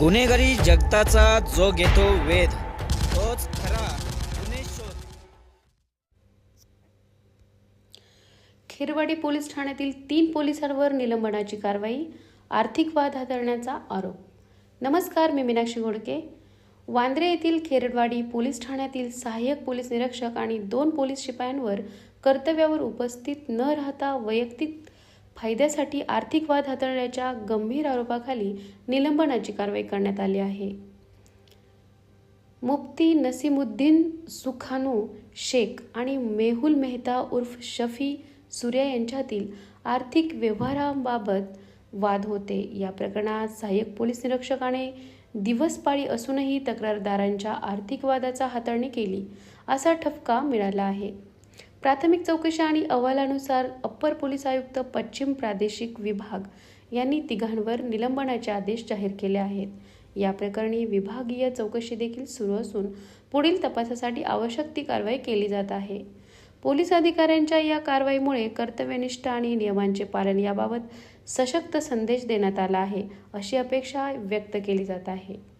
गुन्हेगारी जगताचा जो घेतो वेध तोच खरा गुन्हे शोध. खेरवाडी पोलीस ठाण्यातील तीन पोलिसांवर निलंबनाची कारवाई आर्थिक वाद हाताळण्याचा आरोप. नमस्कार मी मीनाक्षी घोडके. वांद्रे येथील खेरडवाडी पोलीस ठाण्यातील सहाय्यक पोलीस निरीक्षक आणि दोन पोलीस शिपायांवर कर्तव्यावर उपस्थित न राहता वैयक्तिक फायद्यासाठी आर्थिक वाद हाताळण्याच्या गंभीर आरोपाखाली निलंबनाची कारवाई करण्यात आली आहे. मुफ्ती नसीमुद्दीन सुखानू शेख आणि मेहुल मेहता उर्फ शफी सूर्या यांच्यातील आर्थिक व्यवहारांबाबत वाद होते. या प्रकरणात सहाय्यक पोलीस निरीक्षकाने दिवसपाळी असूनही तक्रारदारांच्या आर्थिक वादाचा हाताळणी केली असा ठपका मिळाला आहे. प्राथमिक चौकशी आणि अहवालानुसार अप्पर पोलीस आयुक्त पश्चिम प्रादेशिक विभाग यांनी तिघांवर निलंबनाचे आदेश जाहीर केले आहेत. या प्रकरणी विभागीय चौकशी देखील सुरू असून पुढील तपासासाठी आवश्यक ती कारवाई केली जात आहे. पोलीस अधिकाऱ्यांच्या या कारवाईमुळे कर्तव्यनिष्ठ आणि नियमांचे पालन याबाबत सशक्त संदेश देण्यात आला आहे अशी अपेक्षा व्यक्त केली जात आहे.